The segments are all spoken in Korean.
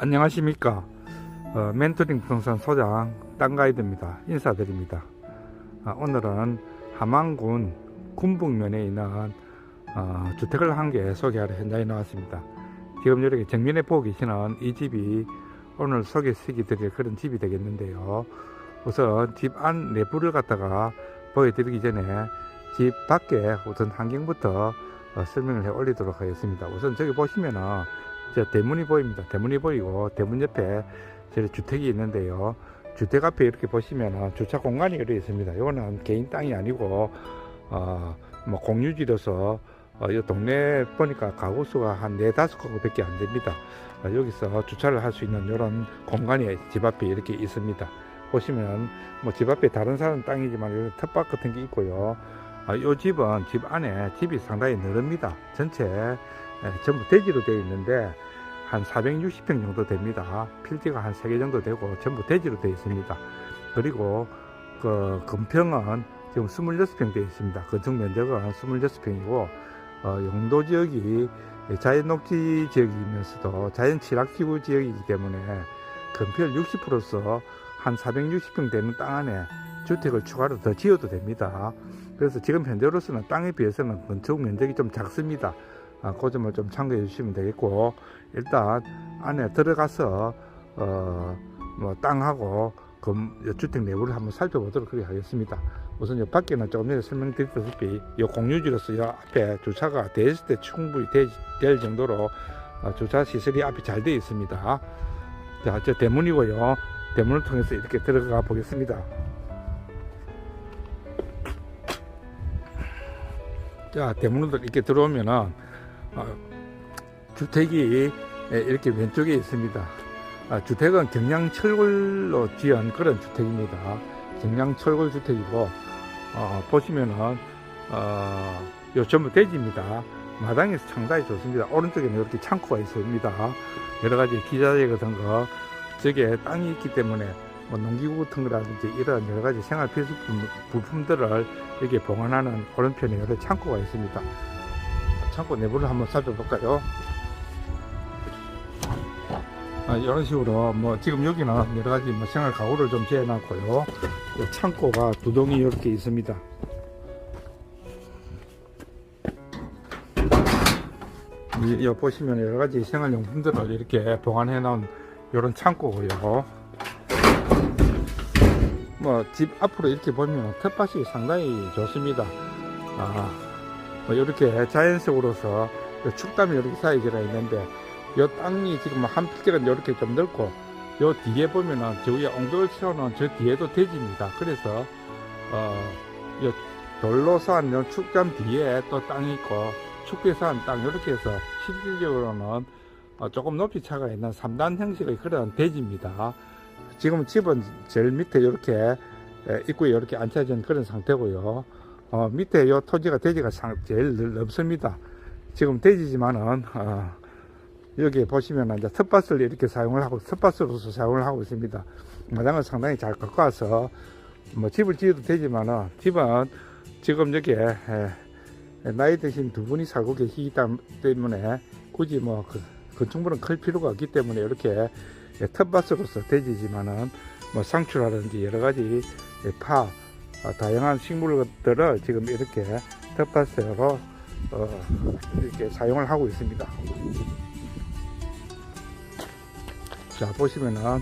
안녕하십니까? 어, 멘토링 부동산 소장 땅가이드입니다. 인사드립니다. 아, 오늘은 함안군 군북면에 있는 어, 주택을 한 개 소개하러 현장에 나왔습니다. 지금 이렇게 정면에 보고 계시는 이 집이 오늘 소개시켜 드릴 그런 집이 되겠는데요. 우선 집 안 내부를 갖다가 보여드리기 전에 집 밖에 우선 환경부터 어, 설명을 해 올리도록 하겠습니다. 우선 저기 보시면은 저 대문이 보입니다. 대문이 보이고 대문 옆에 저 주택이 있는데요. 주택 앞에 이렇게 보시면 주차 공간이 이렇게 있습니다. 이거는 개인 땅이 아니고 어 뭐 공유지로서 어, 이 동네 보니까 가구 수가 한 네 다섯 가구밖에 안 됩니다. 어, 여기서 주차를 할 수 있는 이런 공간이 집 앞에 이렇게 있습니다. 보시면 뭐 집 앞에 다른 사람 땅이지만 여기 텃밭 같은 게 있고요. 어, 이 집은 집 안에 집이 상당히 넓습니다. 전체 예, 전부 대지로 되어 있는데 한 460평 정도 됩니다. 필지가 한 3개 정도 되고 전부 대지로 되어 있습니다. 그리고 그 금평은 지금 26평 되어 있습니다. 건축 면적은 26평이고 어, 용도 지역이 자연 녹지 지역이면서도 자연 기후 지역이기 때문에 건폐율 60%서 한 460평 되는 땅 안에 주택을 추가로 더 지어도 됩니다. 그래서 지금 현재로서는 땅에 비해서는 건축 면적이 좀 작습니다. 아, 그 점을 좀 참고해 주시면 되겠고 일단 안에 들어가서 어 뭐 땅하고 금 주택 내부를 한번 살펴보도록 그렇게 하겠습니다. 우선 이 밖에는 조금 전에 설명드렸다시피 이 공유지로서 이 앞에 주차가 됐을 때 충분히 되, 될 정도로 어, 주차 시설이 앞이 잘 되어 있습니다. 자, 저 대문이고요. 대문을 통해서 이렇게 들어가 보겠습니다. 자, 대문으로 이렇게 들어오면은 어, 주택이 예, 이렇게 왼쪽에 있습니다. 아, 주택은 경량철골로 지은 그런 주택입니다. 경량철골 주택이고 어, 보시면은 어, 요 전부 대지입니다. 마당에서 상당히 좋습니다. 오른쪽에는 이렇게 창고가 있습니다. 여러 가지 기자재 같은 거 저게 땅이 있기 때문에 뭐 농기구 같은 거라든지 이런 여러 가지 생활 필수품 부품들을 이렇게 보관하는 오른편에 여러 창고가 있습니다. 창고 내부를 한번 살펴볼까요? 아, 이런 식으로 뭐 지금 여기는 여러 가지 뭐 생활 가구를 좀 재해놨고요. 이 창고가 두 동이 이렇게 있습니다. 이, 여 보시면 여러 가지 생활용품들을 이렇게 보관해 놓은 이런 창고고요. 뭐 집 앞으로 이렇게 보면 텃밭이 상당히 좋습니다. 아, 뭐 이렇게 자연석으로서 축담이 이렇게 쌓여져 있는데 이 땅이 지금 한 필지가 이렇게 좀 넓고 요 뒤에 보면은 저 위에 엉덩이를 채워놓은 저 뒤에도 대지입니다. 그래서 어요 돌로 쌓은 요 축담 뒤에 또 땅이 있고 축대 쌓은 땅 이렇게 해서 실질적으로는 어, 조금 높이 차가 있는 3단 형식의 그런 대지입니다. 지금 집은 제일 밑에 이렇게 입구에 이렇게 앉혀진 그런 상태고요. 어, 밑에 요 토지가 대지가 상, 제일 넓- 넓습니다. 지금 대지지만은 어, 여기 보시면 이제 텃밭을 이렇게 사용을 하고 텃밭으로서 사용을 하고 있습니다. 마당을 상당히 잘 와서 뭐 집을 지어도 되지만은 집은 지금 여기에 에, 나이 드신 두 분이 살고 계시기 땀- 때문에 굳이 뭐 그, 건축물은 클 필요가 없기 때문에 이렇게 예, 텃밭으로서 대지지만은 뭐 상추라든지 여러 가지 예, 파 어, 다양한 식물들을 지금 이렇게 텃밭으로 어, 이렇게 사용을 하고 있습니다. 자 보시면은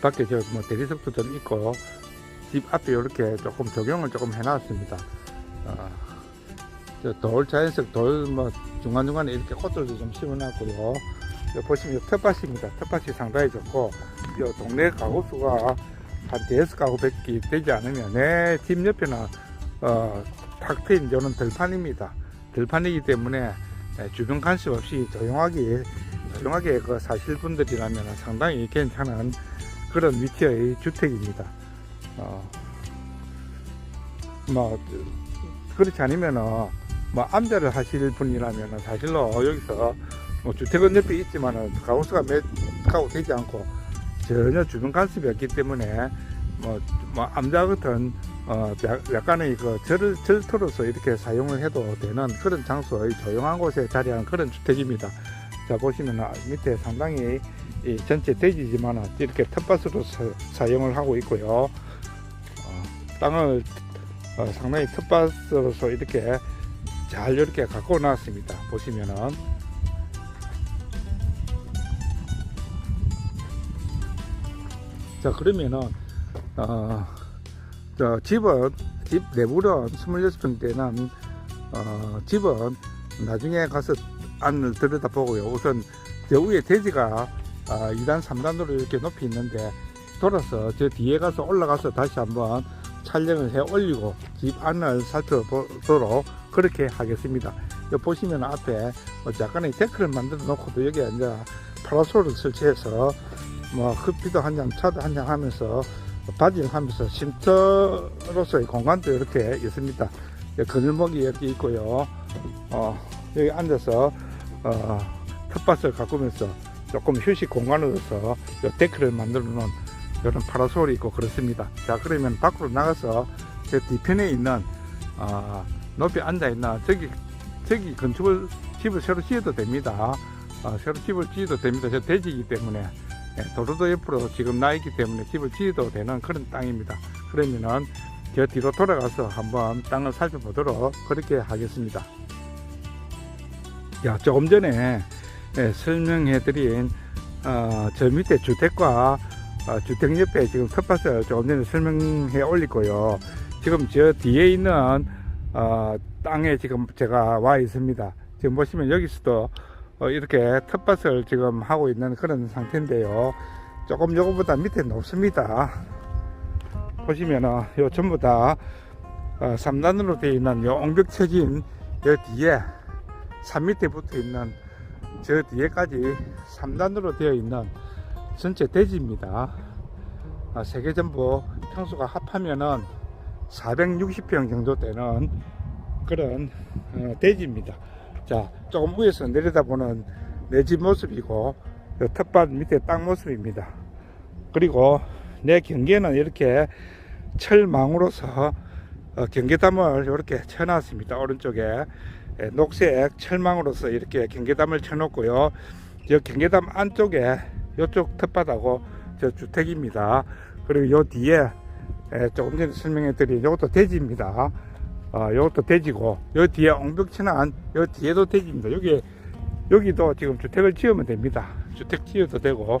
밖에 저뭐 대리석도 좀 있고 집 앞에 이렇게 조금 조경을 조금 해놨습니다. 어, 저돌 자연석 돌 뭐 중간 중간에 이렇게 꽃들도 좀 심어놨고요. 보시면 이 텃밭입니다. 텃밭이 상당히 좋고 이 동네 가구 수가 한 대여섯 가구밖에 되지 않으면 내 집 옆에는 어, 탁 트인 저는 들판입니다. 들판이기 때문에 예, 주변 간섭 없이 조용하게 조용하게 그 사실 분들이라면 상당히 괜찮은 그런 위치의 주택입니다. 어, 뭐 그렇지 않으면은 뭐 암자를 하실 분이라면 사실로 여기서 뭐 주택은 옆에 있지만은 가구수가 몇 가구 되지 않고 전혀 주변 간섭이 없기 때문에 뭐, 뭐 암자 같은 어, 약- 약간의 그 절, 절터로서 이렇게 사용을 해도 되는 그런 장소의 조용한 곳에 자리한 그런 주택입니다. 자, 보시면 밑에 상당히 이 전체 대지지만 이렇게 텃밭으로 사, 용을 하고 있고요. 어, 땅을 어, 상당히 텃밭으로서 이렇게 잘 이렇게 갖고 나왔습니다. 보시면은 자 그러면은 어, 저 집은 집 내부는 26평대는 어, 집은 나중에 가서 안을 들여다보고요. 우선 저 위에 대지가 아, 2단, 3단으로 이렇게 높이 있는데 돌아서 저 뒤에 가서 올라가서 다시 한번 촬영을 해 올리고 집 안을 살펴보도록 그렇게 하겠습니다. 여기 보시면 앞에 뭐 약간의 데크를 만들어 놓고도 여기 이제 파라솔을 설치해서 뭐 커피도 한 잔, 차도 한 잔 하면서 바지를 하면서 쉼터로서의 공간도 이렇게 있습니다. 여기 그늘목이 이렇게 있고요. 어, 여기 앉아서 어, 텃밭을 가꾸면서 조금 휴식 공간으로서 요 데크를 만들어 놓은 이런 파라솔이 있고 그렇습니다. 자 그러면 밖으로 나가서 제 뒤편에 있는 아, 높이 앉아 있는 저기 저기 건축을 집을 새로 지어도 됩니다. 아, 새로 집을 지어도 됩니다. 저 대지이기 때문에 예, 도로도 옆으로 지금 나 있기 때문에 집을 지어도 되는 그런 땅입니다. 그러면은 저 뒤로 돌아가서 한번 땅을 살펴보도록 그렇게 하겠습니다. 야 조금 전에 예, 설명해드린 어, 저 밑에 주택과 어, 주택 옆에 지금 텃밭을 조금 전에 설명해 올리고요. 지금 저 뒤에 있는 어, 땅에 지금 제가 와 있습니다. 지금 보시면 여기서도 어, 이렇게 텃밭을 지금 하고 있는 그런 상태인데요. 조금 요거보다 밑에 높습니다. 보시면은 요 전부 다 어, 3단으로 되어 있는 요 옹벽쳐진 요 뒤에 산 밑에 붙어 있는 저 뒤에까지 3단으로 되어 있는 전체 대지입니다. 아, 세개 전부 평수가 합하면은 460평 정도 되는 그런 어, 대지입니다. 자, 조금 위에서 내려다보는 내 집 모습이고 요 텃밭 밑에 땅 모습입니다. 그리고 내 경계는 이렇게 철망으로서 어, 경계담을 이렇게 쳐놨습니다. 오른쪽에 예, 녹색 철망으로서 이렇게 경계담을 쳐놓고요. 저 경계담 안쪽에 이쪽 텃밭하고 저 주택입니다. 그리고 요 뒤에 예, 조금 전에 설명해 드린 요것도 대지입니다. 어, 요것도 대지고 요 뒤에 옹벽천안 요 뒤에도 대지입니다. 여기 여기도 지금 주택을 지으면 됩니다. 주택 지어도 되고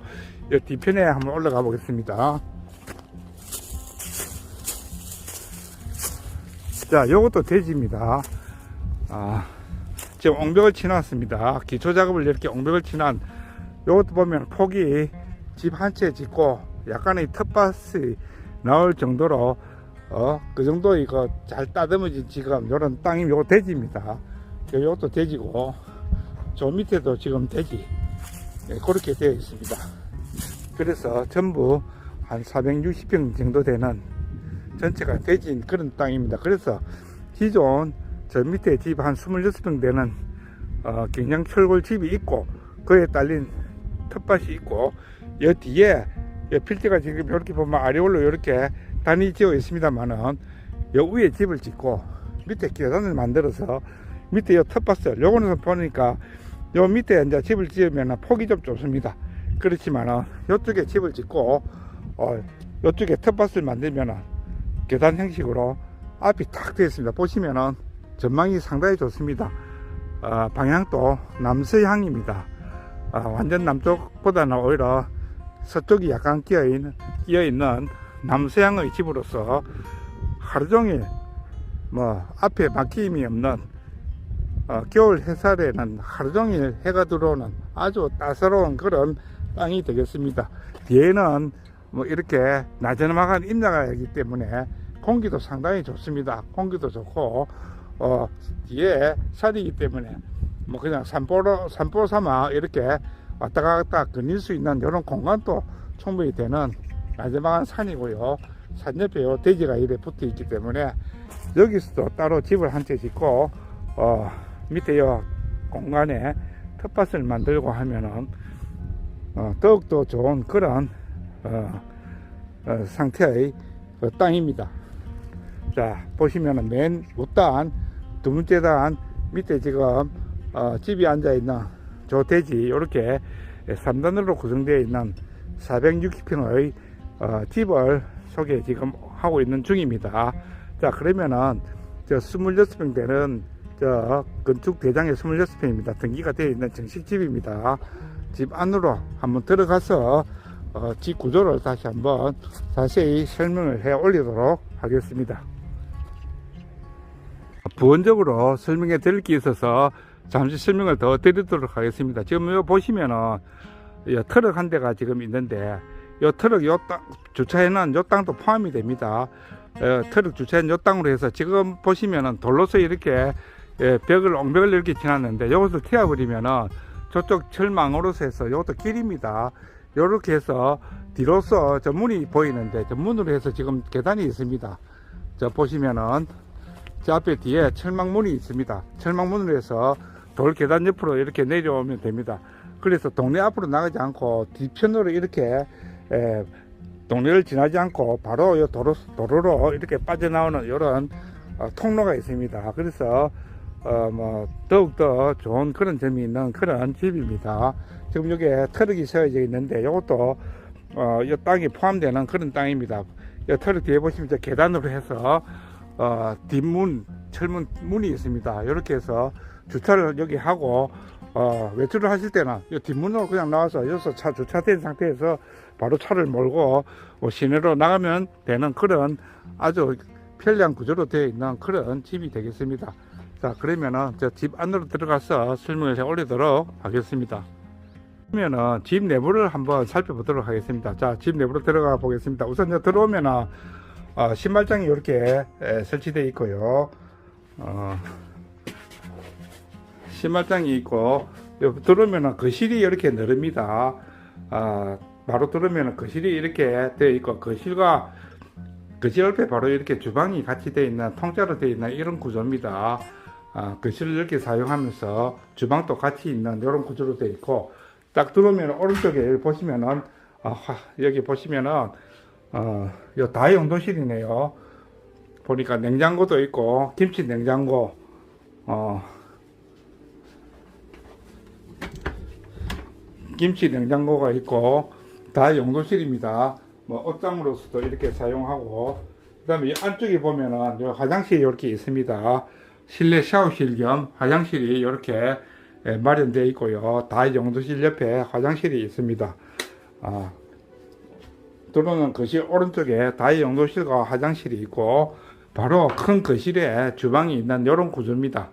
요 뒤편에 한번 올라가 보겠습니다. 자, 요것도 대지입니다. 아, 지금 옹벽을 치놨습니다. 기초 작업을 이렇게 옹벽을 치난 요것도 보면 폭이 집 한 채 짓고 약간의 텃밭이 나올 정도로 어, 그 정도 이거 잘 따듬어진 지금 요런 땅이 요 대지입니다. 요- 요것도 대지고 저 밑에도 지금 대지 예, 그렇게 되어 있습니다. 그래서 전부 한 460평 정도 되는 전체가 대지인 그런 땅입니다. 그래서 기존 저 밑에 집 한 26평 되는 어, 경량 철골 집이 있고 그에 딸린 텃밭이 있고 여 뒤에 여 필지가 지금 이렇게 보면 아래올로 이렇게 단위 지어 있습니다만은 여 위에 집을 짓고 밑에 계단을 만들어서 밑에 요 텃밭을 요거는 보니까 요 밑에 이제 집을 지으면 폭이 좀 좁습니다. 그렇지만은 요쪽에 집을 짓고 어 요쪽에 텃밭을 만들면은 계단 형식으로 앞이 탁 되어 있습니다. 보시면은 전망이 상당히 좋습니다. 어, 방향도 남서향입니다. 어, 완전 남쪽보다는 오히려 서쪽이 약간 끼어 있는, 끼어 있는 남서향의 집으로서 하루 종일 뭐 앞에 막힘이 없는 어, 겨울 햇살에는 하루 종일 해가 들어오는 아주 따사로운 그런 땅이 되겠습니다. 뒤에는 뭐 이렇게 나저막한 임야가이기 때문에 공기도 상당히 좋습니다. 공기도 좋고 어, 뒤에 산이기 때문에 뭐 그냥 산보로 산보 삼아 이렇게 왔다 갔다 거닐 수 있는 이런 공간도 충분히 되는 나저막한 산이고요. 산 옆에 요 돼지가 이래 붙어 있기 때문에 여기서도 따로 집을 한 채 짓고 어, 밑에 요 공간에 텃밭을 만들고 하면은 어, 더욱더 좋은 그런 어, 어, 상태의 그 땅입니다. 자 보시면은 맨 윗단 두 번째 단 밑에 지금 어, 집이 앉아 있는 저 대지 이렇게 3단으로 구성되어 있는 460평의 어, 집을 소개 지금 하고 있는 중입니다. 자, 그러면은 저 26평 되는 저 건축 대장의 26평입니다. 등기가 되어 있는 정식집입니다. 집 안으로 한번 들어가서 어, 집 구조를 다시 한번 자세히 설명을 해 올리도록 하겠습니다. 부원적으로 설명해 드릴 게 있어서 잠시 설명을 더 드리도록 하겠습니다. 지금 요 보시면은 요 트럭 한 대가 지금 있는데 요 트럭 요 땅, 주차에는 요 땅도 포함이 됩니다. 어, 트럭 주차한 요 땅으로 해서 지금 보시면은 돌로서 이렇게 예, 벽을 옹벽을 이렇게 지났는데 요것을 튀어버리면은 저쪽 철망으로서 해서 요것도 길입니다. 요렇게 해서 뒤로서 저 문이 보이는데 저 문으로 해서 지금 계단이 있습니다. 저 보시면은 저 앞에 뒤에 철망문이 있습니다. 철망문으로 해서 돌 계단 옆으로 이렇게 내려오면 됩니다. 그래서 동네 앞으로 나가지 않고 뒤편으로 이렇게 에, 동네를 지나지 않고 바로 요 도로, 도로로 이렇게 빠져나오는 이런 어, 통로가 있습니다. 그래서 어, 뭐 더욱더 좋은 그런 점이 있는 그런 집입니다. 지금 여기에 트럭이 세워져 있는데 이것도 어, 이 땅이 포함되는 그런 땅입니다. 이 트럭 뒤에 보시면 저 계단으로 해서 어, 뒷문 철문 문이 있습니다. 이렇게 해서 주차를 여기 하고 어, 외출을 하실 때는 이 뒷문으로 그냥 나와서 여기서 차 주차된 상태에서 바로 차를 몰고 어, 시내로 나가면 되는 그런 아주 편리한 구조로 되어 있는 그런 집이 되겠습니다. 자 그러면은 저집 안으로 들어가서 설명을 해 올리도록 하겠습니다. 그러면은 집 내부를 한번 살펴보도록 하겠습니다. 자 집 내부로 들어가 보겠습니다. 우선 저 들어오면은 어, 신발장이 이렇게 에, 설치되어 있고요. 어, 신발장이 있고 여기 들어오면은 거실이 이렇게 넓습니다. 아, 바로 들어오면은 거실이 이렇게 되어 있고 거실과 거실 옆에 바로 이렇게 주방이 같이 되어 있는 통짜로 되어 있는 이런 구조입니다. 아, 거실을 이렇게 사용하면서 주방도 같이 있는 이런 구조로 되어 있고 딱 들어오면 오른쪽에 보시면은 아, 화- 여기 보시면은 어, 요 다용도실이네요. 보니까 냉장고도 있고 김치 냉장고 어, 김치 냉장고가 있고 다 용도실입니다. 뭐 옷장으로서도 이렇게 사용하고 그 다음에 이 안쪽에 보면은 요 화장실이 이렇게 있습니다. 실내 샤워실 겸 화장실이 이렇게 예, 마련되어 있고요. 다 용도실 옆에 화장실이 있습니다. 아, 들어오는 거실 오른쪽에 다용도실과 화장실이 있고 바로 큰 거실에 주방이 있는 이런 구조입니다.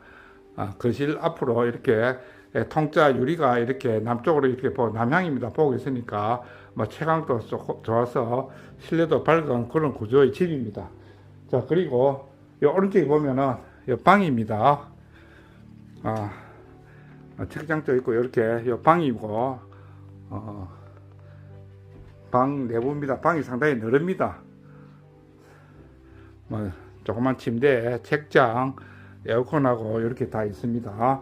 아, 거실 앞으로 이렇게 예, 통짜 유리가 이렇게 남쪽으로 이렇게 보 남향입니다. 보고 있으니까 뭐 채광도 좋- 좋아서 실내도 밝은 그런 구조의 집입니다. 자 그리고 이 오른쪽에 보면은 이 방입니다. 아, 아, 책장도 있고 이렇게 이 방이고 어, 방 내부입니다. 방이 상당히 넓습니다. 뭐 조그만 침대, 책장, 에어컨하고 이렇게 다 있습니다.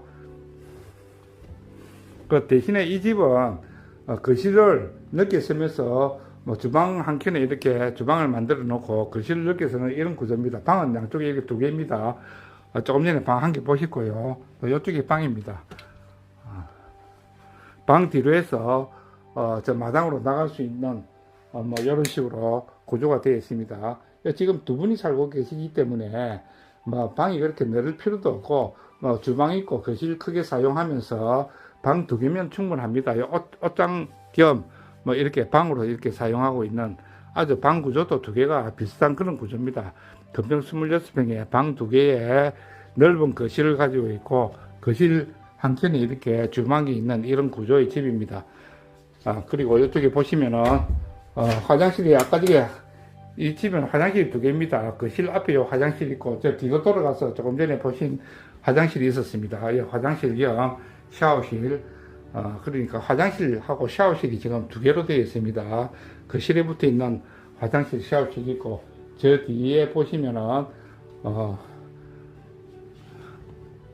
그 대신에 이 집은 어, 거실을 넓게 쓰면서 뭐 주방 한 켠에 이렇게 주방을 만들어 놓고 거실을 넓게 쓰는 이런 구조입니다. 방은 양쪽에 이렇게 두 개입니다. 어, 조금 전에 방 한 개 보셨고요. 또 이쪽이 방입니다. 아, 방 뒤로 해서 어, 저 마당으로 나갈 수 있는 어, 뭐 이런 식으로 구조가 되어 있습니다. 지금 두 분이 살고 계시기 때문에 뭐 방이 그렇게 넓을 필요도 없고 뭐 주방 있고 거실 크게 사용하면서 방 두 개면 충분합니다. 이 옷, 옷장 겸 뭐 이렇게 방으로 이렇게 사용하고 있는 아주 방 구조도 두 개가 비슷한 그런 구조입니다. 금평 26평에 방 두 개에 넓은 거실을 가지고 있고 거실 한 켠에 이렇게 주방이 있는 이런 구조의 집입니다. 아, 그리고 이쪽에 보시면은 어, 화장실이 아까 전에 이 집은 화장실이 두 개입니다. 거실 앞에 요 화장실 있고 저 뒤로 돌아가서 조금 전에 보신 화장실이 있었습니다. 이 화장실 겸 샤워실 어, 그러니까 화장실하고 샤워실이 지금 두 개로 되어 있습니다. 거실에 붙어 있는 화장실 샤워실이 있고 저 뒤에 보시면은 어,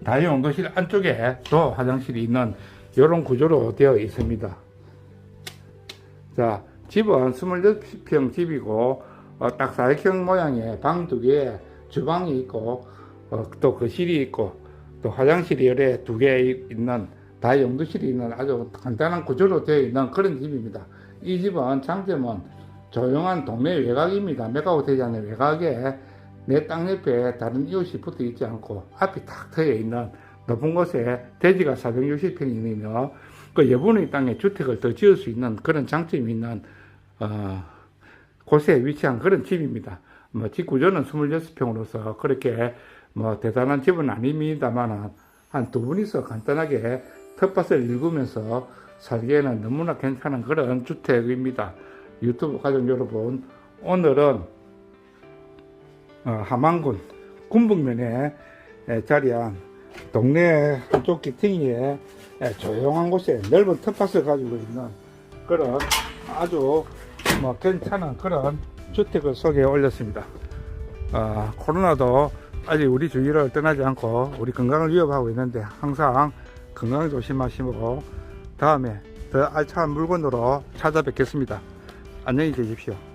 다용도실 안쪽에 또 화장실이 있는 이런 구조로 되어 있습니다. 자, 집은 26평 집이고, 어, 딱 사각형 모양의 방 두 개에 주방이 있고, 어, 또 거실이 있고, 또 화장실이 열에 두 개 있는 다 용도실이 있는 아주 간단한 구조로 되어 있는 그런 집입니다. 이 집은 장점은 조용한 동네 외곽입니다. 메가고 되지 않는 외곽에 내 땅 옆에 다른 이웃이 붙어 있지 않고 앞이 탁 트여 있는 높은 곳에 대지가 460평이며 그 여분의 땅에 주택을 더 지을 수 있는 그런 장점이 있는 어, 곳에 위치한 그런 집입니다. 뭐 집 구조는 26평으로서 그렇게 뭐 대단한 집은 아닙니다만 한 두 분이서 간단하게 텃밭을 일구면서 살기에는 너무나 괜찮은 그런 주택입니다. 유튜브 가족 여러분, 오늘은 어, 함안군 군북면에 에, 자리한 동네 한쪽 기퉁이에 에, 조용한 곳에 넓은 텃밭을 가지고 있는 그런 아주 뭐 괜찮은 그런 주택을 소개해 올렸습니다. 아, 코로나도 아직 우리 주위를 떠나지 않고 우리 건강을 위협하고 있는데 항상 건강 조심하시고 다음에 더 알찬 물건으로 찾아뵙겠습니다. 안녕히 계십시오.